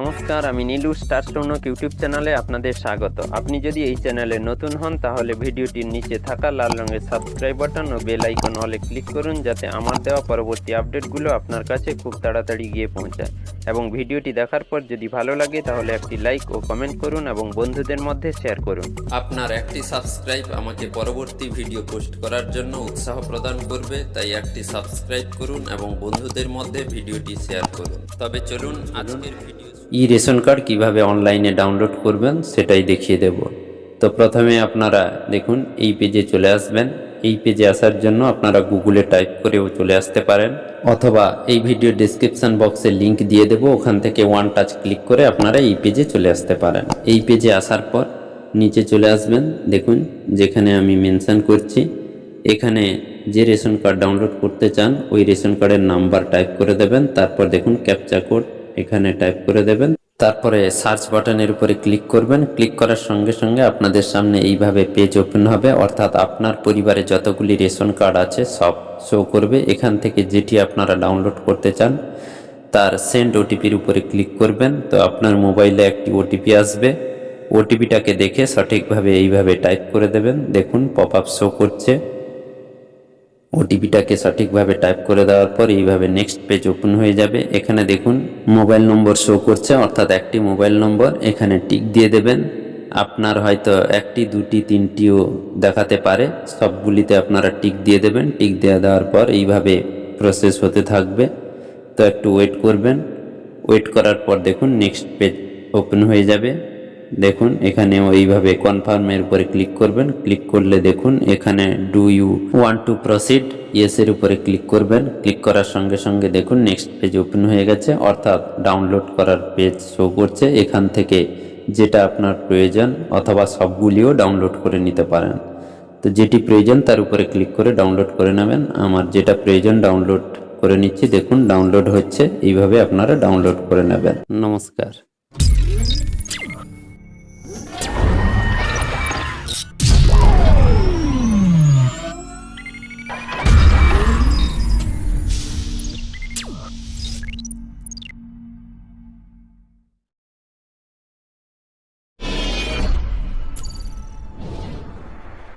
নমস্কার, আমি Nilu, star স্টোনক YouTube চ্যানেলে আপনাদের স্বাগত। আপনি যদি এই চ্যানেলে নতুন হন, তাহলে ভিডিওটির নিচে থাকা লাল রঙের সাবস্ক্রাইব বাটন ও বেল আইকন হলে ক্লিক করুন, যাতে আমার দেওয়া পরবর্তী আপডেটগুলো আপনার কাছে খুব তাড়াতাড়ি গিয়ে পৌঁছায়। এবং ভিডিওটি দেখার পর যদি ভালো লাগে তাহলে একটি লাইক ও কমেন্ট করুন এবং বন্ধুদের মধ্যে শেয়ার করুন। আপনার একটি সাবস্ক্রাইব আমাকে পরবর্তী ভিডিও পোস্ট করার জন্য উৎসাহ প্রদান করবে তাই একটি সাবস্ক্রাইব করুন এবং বন্ধুদের মধ্যে ভিডিওটি শেয়ার করুন। তবে চলুন আজকের ভিডিও ই রেশন কার্ড কীভাবে অনলাইনে ডাউনলোড করবেন সেটাই দেখিয়ে দেব। তো প্রথমে আপনারা দেখুন এই পেজে চলে আসবেন। এই পেজে আসার জন্য আপনারা গুগলে টাইপ করেও চলে আসতে পারেন। অথবা এই ভিডিও ডিসক্রিপশন বক্সে লিংক দিয়ে দেবো। ওখান থেকে ওয়ান টাচ ক্লিক করে আপনারা এই পেজে চলে আসতে পারেন। এই পেজে আসার পর নিচে চলে আসবেন। দেখুন, যেখানে আমি মেনশন করছি, এখানে যে রেশন কার্ড ডাউনলোড করতে চান, ওই রেশন কার্ডের নাম্বার টাইপ করে দেবেন। তারপর দেখুন ক্যাপচা কোড এখানে টাইপ করে দেবেন। তারপরে সার্চ বাটনের উপরে ক্লিক করবেন। ক্লিক করার সঙ্গে সঙ্গে আপনাদের সামনে এইভাবে পেজ ওপেন হবে। অর্থাৎ আপনার পরিবারে যতগুলি রেশন কার্ড আছে, সব শো করবে। এখান থেকে যেটি আপনারা ডাউনলোড করতে চান, তার সেন্ড ওটিপির উপরে ক্লিক করবেন। তো আপনার মোবাইলে একটি ওটিপি আসবে। ওটিপিটাকে দেখে সঠিকভাবে এইভাবে টাইপ করে দেবেন। দেখুন পপ আপ শো করছে। ওটিপিটাকে সঠিকভাবে টাইপ করে দেওয়ার পর এইভাবে নেক্সট পেজ ওপেন হয়ে যাবে। এখানে দেখুন মোবাইল নম্বর শো করছে, অর্থাৎ একটি মোবাইল নম্বর এখানে টিক দিয়ে দেবেন। আপনার হয়তো একটি, দুটি, তিনটিও দেখাতে পারে। সবগুলিতে আপনারা টিক দিয়ে দেবেন। টিক দিয়ে দেওয়ার পর এইভাবে প্রসেস হতে থাকবে। তো একটু ওয়েট করবেন। ওয়েট করার পর দেখুন নেক্সট পেজ ওপেন হয়ে যাবে। দেখুন, এখানেও এইভাবে কনফার্মের উপরে ক্লিক করবেন। ক্লিক করলে দেখুন, এখানে do you want to proceed ইয়েসের উপরে ক্লিক করবেন। ক্লিক করার সঙ্গে সঙ্গে দেখুন নেক্সট পেজ ওপেন হয়ে গেছে। অর্থাৎ ডাউনলোড করার পেজ শো করছে। এখান থেকে যেটা আপনার প্রয়োজন, অথবা সবগুলিও ডাউনলোড করে নিতে পারেন। তো যেটি প্রয়োজন, তার উপরে ক্লিক করে ডাউনলোড করে নেবেন। আমার যেটা প্রয়োজন ডাউনলোড করে নিচ্ছি। দেখুন ডাউনলোড হচ্ছে। এইভাবে আপনারা ডাউনলোড করে নেবেন। নমস্কার।